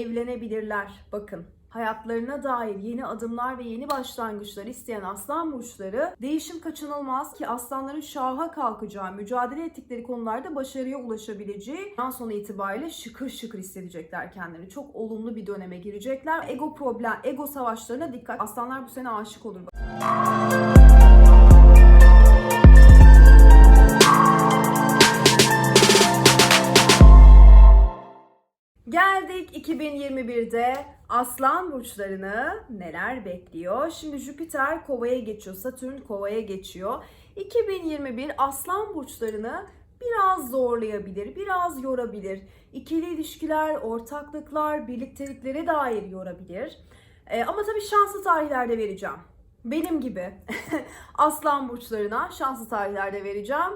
evlenebilirler. Bakın hayatlarına dair yeni adımlar ve yeni başlangıçlar isteyen aslan burçları değişim kaçınılmaz ki aslanların şaha kalkacağı, mücadele ettikleri konularda başarıya ulaşabileceği an sonu itibariyle şıkır şıkır hissedecekler kendilerini. Çok olumlu bir döneme girecekler. Ego problem, ego savaşlarına dikkat. Aslanlar bu sene aşık olur. 2021'de Aslan burçlarını neler bekliyor? Şimdi Jüpiter Kova'ya geçiyor, Satürn Kova'ya geçiyor. 2021 Aslan burçlarını biraz zorlayabilir, biraz yorabilir. İkili ilişkiler, ortaklıklar, birlikteliklere dair yorabilir. Ee, ama tabii şanslı tarihlerde vereceğim. Benim gibi Aslan burçlarına şanslı tarihlerde vereceğim.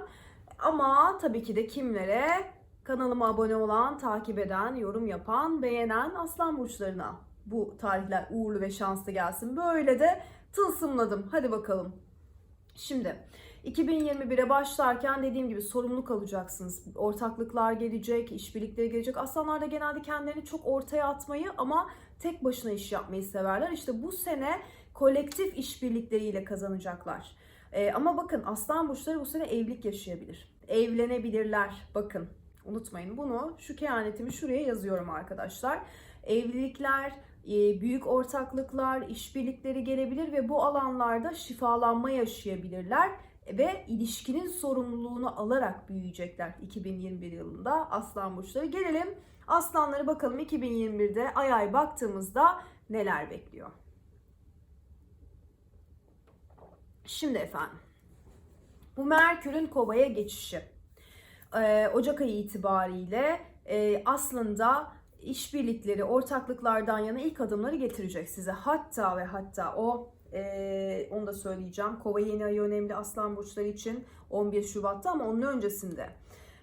Ama tabii ki de kimlere? Kanalıma abone olan, takip eden, yorum yapan, beğenen aslan burçlarına bu tarihler uğurlu ve şanslı gelsin. Böyle de tılsımladım. Hadi bakalım. Şimdi 2021'e başlarken dediğim gibi sorumluluk alacaksınız. Ortaklıklar gelecek, işbirlikleri gelecek. Aslanlar da genelde kendilerini çok ortaya atmayı ama tek başına iş yapmayı severler. İşte bu sene kolektif işbirlikleriyle kazanacaklar. Ee, ama bakın aslan burçları bu sene evlilik yaşayabilir. Evlenebilirler. Bakın Unutmayın bunu. Şu kehanetimi şuraya yazıyorum arkadaşlar. Evlilikler, e, büyük ortaklıklar, işbirlikleri gelebilir ve bu alanlarda şifalanma yaşayabilirler ve ilişkinin sorumluluğunu alarak büyüyecekler 2021 yılında aslan burçları. Gelelim aslanları bakalım 2021'de ay ay baktığımızda neler bekliyor. Şimdi efendim bu Merkür'ün kovaya geçişi e, Ocak ayı itibariyle e, aslında işbirlikleri, ortaklıklardan yana ilk adımları getirecek size. Hatta ve hatta o e, onu da söyleyeceğim. Kova yeni ayı önemli aslan burçları için 11 Şubat'ta ama onun öncesinde.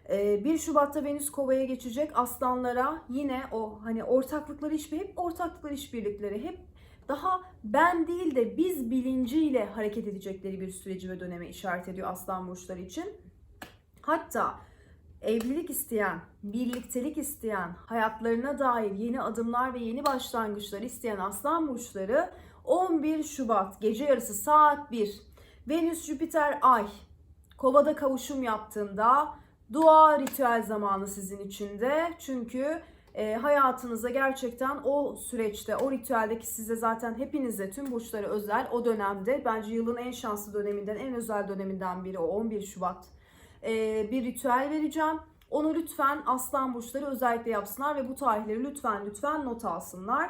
1 Şubat'ta Venüs Kova'ya geçecek. Aslanlara yine o hani ortaklıkları işbir hep ortaklıklar işbirlikleri hep daha ben değil de biz bilinciyle hareket edecekleri bir süreci ve döneme işaret ediyor aslan burçları için. Hatta evlilik isteyen, birliktelik isteyen, hayatlarına dair yeni adımlar ve yeni başlangıçlar isteyen aslan burçları 11 Şubat gece yarısı saat 1 Venüs Jüpiter Ay Kovada kavuşum yaptığında dua ritüel zamanı sizin için de. Çünkü e, hayatınıza gerçekten o süreçte, o ritüeldeki size zaten hepinize tüm burçlara özel o dönemde bence yılın en şanslı döneminden, en özel döneminden biri o 11 Şubat e, bir ritüel vereceğim. Onu lütfen aslan burçları özellikle yapsınlar ve bu tarihleri lütfen lütfen not alsınlar.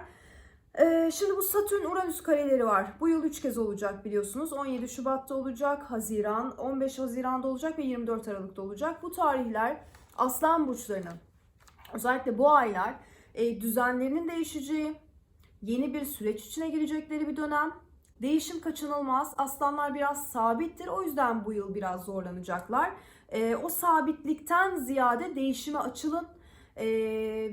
Ee, şimdi bu Satürn Uranüs kareleri var. Bu yıl 3 kez olacak biliyorsunuz. 17 Şubat'ta olacak, Haziran, 15 Haziran'da olacak ve 24 Aralık'ta olacak. Bu tarihler aslan burçlarının özellikle bu aylar e, düzenlerinin değişeceği, yeni bir süreç içine girecekleri bir dönem. Değişim kaçınılmaz. Aslanlar biraz sabittir. O yüzden bu yıl biraz zorlanacaklar. E, o sabitlikten ziyade değişime açılın. E,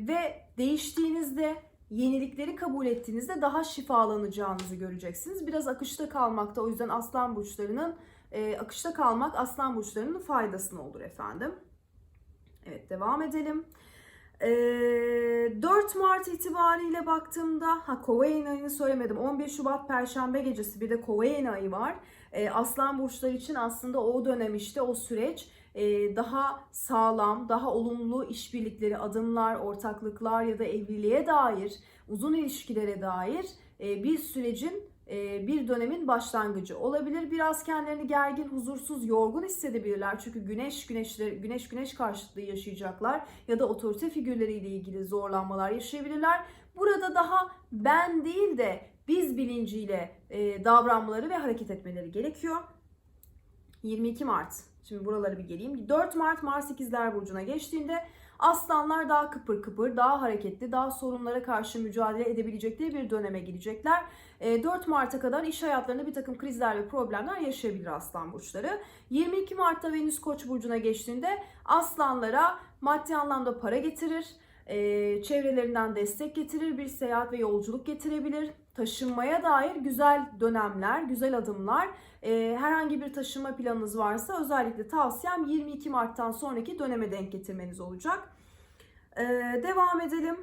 ve değiştiğinizde yenilikleri kabul ettiğinizde daha şifalanacağınızı göreceksiniz. Biraz akışta kalmakta o yüzden aslan burçlarının e, akışta kalmak aslan burçlarının faydasına olur efendim. Evet devam edelim. E, 4 Mart itibariyle baktığımda ha Kova yeni ayını söylemedim. 11 Şubat Perşembe gecesi bir de Kova yeni ayı var. E, aslan burçları için aslında o dönem işte o süreç e, daha sağlam, daha olumlu işbirlikleri, adımlar, ortaklıklar ya da evliliğe dair, uzun ilişkilere dair bir sürecin bir dönemin başlangıcı olabilir. Biraz kendilerini gergin, huzursuz, yorgun hissedebilirler. Çünkü güneş güneşleri güneş güneş karşıtlığı yaşayacaklar ya da otorite figürleriyle ilgili zorlanmalar yaşayabilirler. Burada daha ben değil de biz bilinciyle davranmaları ve hareket etmeleri gerekiyor. 22 Mart. Şimdi buraları bir geleyim. 4 Mart Mars ikizler burcuna geçtiğinde aslanlar daha kıpır kıpır, daha hareketli, daha sorunlara karşı mücadele edebilecekleri bir döneme girecekler. 4 Mart'a kadar iş hayatlarında bir takım krizler ve problemler yaşayabilir aslan burçları. 22 Mart'ta Venüs Koç burcuna geçtiğinde aslanlara maddi anlamda para getirir çevrelerinden destek getirir, bir seyahat ve yolculuk getirebilir. Taşınmaya dair güzel dönemler, güzel adımlar. herhangi bir taşınma planınız varsa özellikle tavsiyem 22 Mart'tan sonraki döneme denk getirmeniz olacak. devam edelim.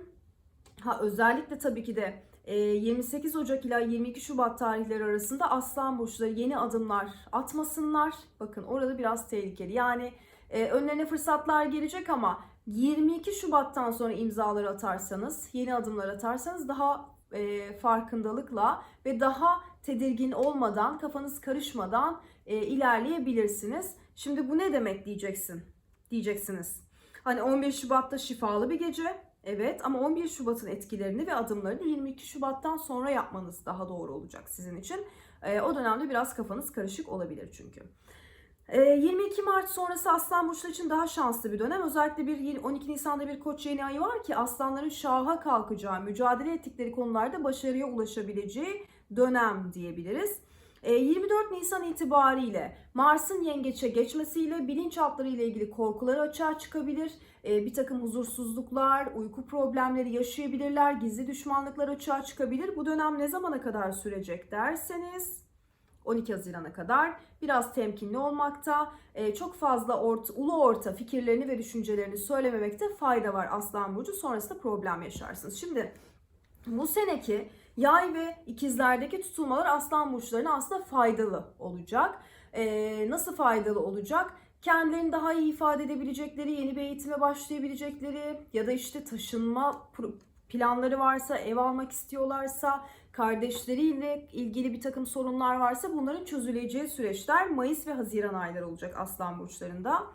Ha özellikle tabii ki de e, 28 Ocak ila 22 Şubat tarihleri arasında Aslan burçları yeni adımlar atmasınlar. Bakın orada biraz tehlikeli. Yani e, önlerine fırsatlar gelecek ama 22 Şubat'tan sonra imzalar atarsanız, yeni adımlar atarsanız daha e, farkındalıkla ve daha tedirgin olmadan, kafanız karışmadan e, ilerleyebilirsiniz. Şimdi bu ne demek diyeceksin? Diyeceksiniz. Hani 15 Şubat'ta şifalı bir gece. Evet ama 11 Şubat'ın etkilerini ve adımlarını 22 Şubat'tan sonra yapmanız daha doğru olacak sizin için. E, o dönemde biraz kafanız karışık olabilir çünkü. E, 22 Mart sonrası Aslan Burçları için daha şanslı bir dönem. Özellikle bir 12 Nisan'da bir koç yeni ayı var ki aslanların şaha kalkacağı, mücadele ettikleri konularda başarıya ulaşabileceği dönem diyebiliriz. E, 24 Nisan itibariyle Mars'ın yengeçe geçmesiyle bilinçaltları ile ilgili korkuları açığa çıkabilir. E, bir takım huzursuzluklar, uyku problemleri yaşayabilirler, gizli düşmanlıklar açığa çıkabilir. Bu dönem ne zamana kadar sürecek derseniz 12 Haziran'a kadar biraz temkinli olmakta, e, çok fazla orta, ulu orta fikirlerini ve düşüncelerini söylememekte fayda var Aslan Burcu. Sonrasında problem yaşarsınız. Şimdi bu seneki yay ve ikizlerdeki tutulmalar Aslan Burçlarına aslında faydalı olacak. E, nasıl faydalı olacak? Kendilerini daha iyi ifade edebilecekleri, yeni bir eğitime başlayabilecekleri ya da işte taşınma planları varsa, ev almak istiyorlarsa, kardeşleriyle ilgili bir takım sorunlar varsa bunların çözüleceği süreçler Mayıs ve Haziran ayları olacak Aslan burçlarında.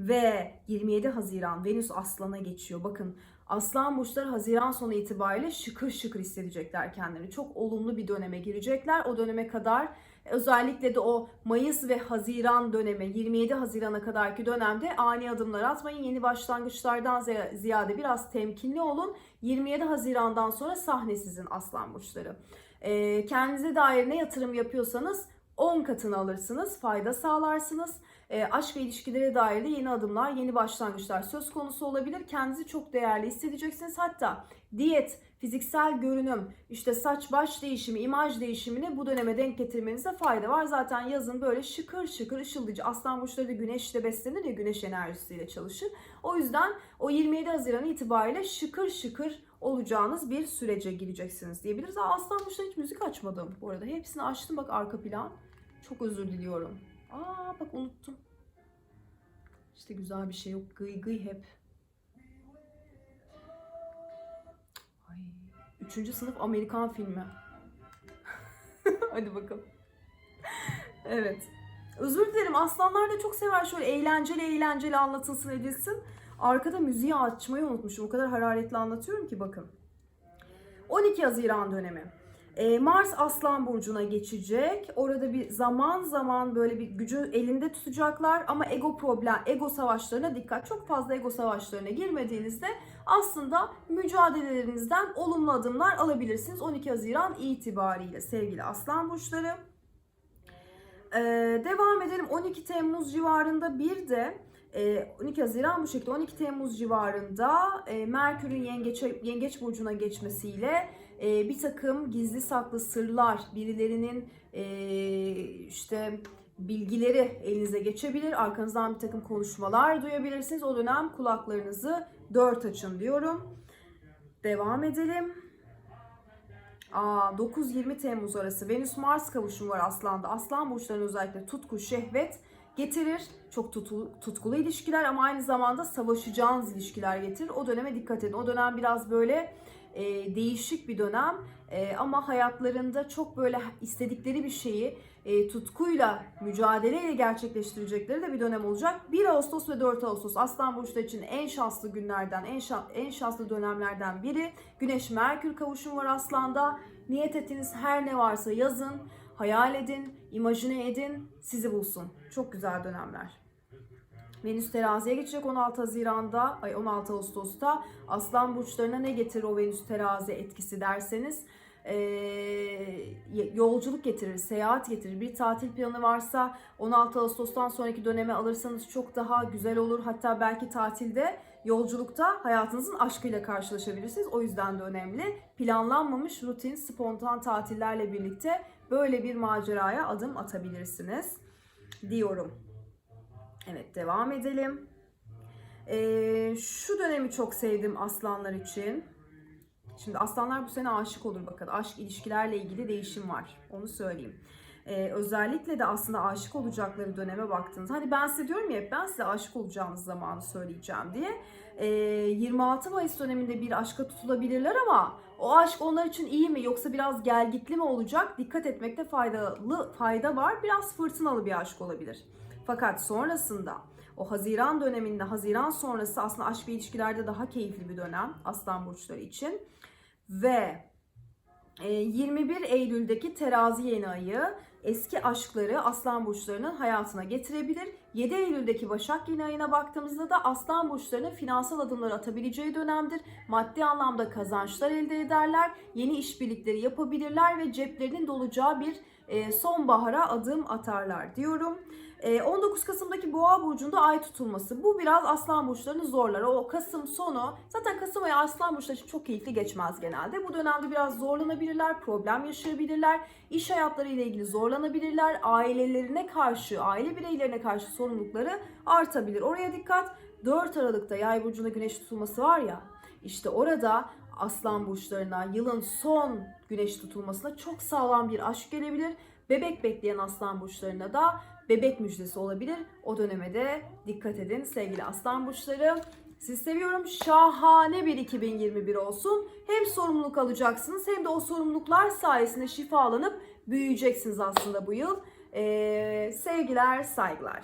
Ve 27 Haziran Venüs Aslan'a geçiyor. Bakın Aslan burçları Haziran sonu itibariyle şıkır şıkır hissedecekler kendilerini. Çok olumlu bir döneme girecekler. O döneme kadar özellikle de o Mayıs ve Haziran dönemi 27 Haziran'a kadarki dönemde ani adımlar atmayın. Yeni başlangıçlardan ziyade biraz temkinli olun. 27 Haziran'dan sonra sahne sizin Aslan burçları. Ee, kendinize dair ne yatırım yapıyorsanız 10 katını alırsınız, fayda sağlarsınız. E, aşk ve ilişkilere dair de yeni adımlar, yeni başlangıçlar söz konusu olabilir. Kendinizi çok değerli hissedeceksiniz. Hatta diyet, fiziksel görünüm, işte saç baş değişimi, imaj değişimini bu döneme denk getirmenize fayda var. Zaten yazın böyle şıkır şıkır ışıldayıcı. Aslan burçları da güneşle beslenir ya güneş enerjisiyle çalışır. O yüzden o 27 Haziran itibariyle şıkır şıkır olacağınız bir sürece gireceksiniz diyebiliriz. Aa, Aslan burçları hiç müzik açmadım bu arada. Hepsini açtım bak arka plan. Çok özür diliyorum. Aa bak unuttum. İşte güzel bir şey yok. Gıy gıy hep. Üçüncü sınıf Amerikan filmi. Hadi bakalım. evet. Özür dilerim. Aslanlar da çok sever şöyle eğlenceli eğlenceli anlatılsın edilsin. Arkada müziği açmayı unutmuşum. O kadar hararetli anlatıyorum ki bakın. 12 Haziran dönemi. Ee, Mars Aslan Burcu'na geçecek. Orada bir zaman zaman böyle bir gücü elinde tutacaklar ama ego problem, ego savaşlarına dikkat. Çok fazla ego savaşlarına girmediğinizde aslında mücadelelerinizden olumlu adımlar alabilirsiniz. 12 Haziran itibariyle sevgili Aslan Burçları. Ee, devam edelim 12 Temmuz civarında bir de 12 Haziran bu şekilde 12 Temmuz civarında Merkür'ün yengeç, yengeç burcuna geçmesiyle e, bir takım gizli saklı sırlar, birilerinin e, işte bilgileri elinize geçebilir. Arkanızdan bir takım konuşmalar duyabilirsiniz. O dönem kulaklarınızı dört açın diyorum. Devam edelim. Aa, 9-20 Temmuz arası Venüs-Mars kavuşumu var Aslan'da. Aslan burçlarının özellikle tutku, şehvet getirir. Çok tutu, tutkulu ilişkiler ama aynı zamanda savaşacağınız ilişkiler getirir. O döneme dikkat edin. O dönem biraz böyle e, değişik bir dönem e, ama hayatlarında çok böyle istedikleri bir şeyi e, tutkuyla, mücadeleyle gerçekleştirecekleri de bir dönem olacak. 1 Ağustos ve 4 Ağustos Aslan Burçları için en şanslı günlerden, en, şan, en şanslı dönemlerden biri. Güneş Merkür kavuşum var Aslan'da. Niyet ettiğiniz her ne varsa yazın, hayal edin, imajine edin, sizi bulsun. Çok güzel dönemler. Venüs teraziye geçecek 16 Haziran'da, ay 16 Ağustos'ta. Aslan burçlarına ne getirir o Venüs terazi etkisi derseniz e, yolculuk getirir, seyahat getirir. Bir tatil planı varsa 16 Ağustos'tan sonraki döneme alırsanız çok daha güzel olur. Hatta belki tatilde yolculukta hayatınızın aşkıyla karşılaşabilirsiniz. O yüzden de önemli. Planlanmamış rutin, spontan tatillerle birlikte böyle bir maceraya adım atabilirsiniz diyorum. Evet devam edelim. Ee, şu dönemi çok sevdim aslanlar için. Şimdi aslanlar bu sene aşık olur bakın. Aşk ilişkilerle ilgili değişim var. Onu söyleyeyim. Ee, özellikle de aslında aşık olacakları döneme baktığınız. Hani ben size diyorum ya ben size aşık olacağınız zamanı söyleyeceğim diye. Ee, 26 Mayıs döneminde bir aşka tutulabilirler ama o aşk onlar için iyi mi yoksa biraz gelgitli mi olacak? Dikkat etmekte faydalı fayda var. Biraz fırtınalı bir aşk olabilir. Fakat sonrasında o Haziran döneminde, Haziran sonrası aslında aşk ve ilişkilerde daha keyifli bir dönem Aslan burçları için. Ve e, 21 Eylül'deki terazi yeni ayı eski aşkları Aslan burçlarının hayatına getirebilir. 7 Eylül'deki Başak yeni ayına baktığımızda da Aslan burçlarının finansal adımlar atabileceği dönemdir. Maddi anlamda kazançlar elde ederler, yeni işbirlikleri yapabilirler ve ceplerinin dolacağı bir e, sonbahara adım atarlar diyorum. E, 19 Kasım'daki Boğa burcunda ay tutulması. Bu biraz Aslan burçlarını zorlar. O Kasım sonu zaten Kasım ayı Aslan burçları için çok keyifli geçmez genelde. Bu dönemde biraz zorlanabilirler, problem yaşayabilirler. İş hayatları ile ilgili zorlanabilirler. Ailelerine karşı, aile bireylerine karşı sorumlulukları artabilir. Oraya dikkat. 4 Aralık'ta Yay burcunda güneş tutulması var ya. İşte orada Aslan burçlarına yılın son güneş tutulmasına çok sağlam bir aşk gelebilir. Bebek bekleyen aslan burçlarına da bebek müjdesi olabilir. O döneme de dikkat edin sevgili aslan burçları. Sizi seviyorum. Şahane bir 2021 olsun. Hem sorumluluk alacaksınız hem de o sorumluluklar sayesinde şifalanıp büyüyeceksiniz aslında bu yıl. Ee, sevgiler, saygılar.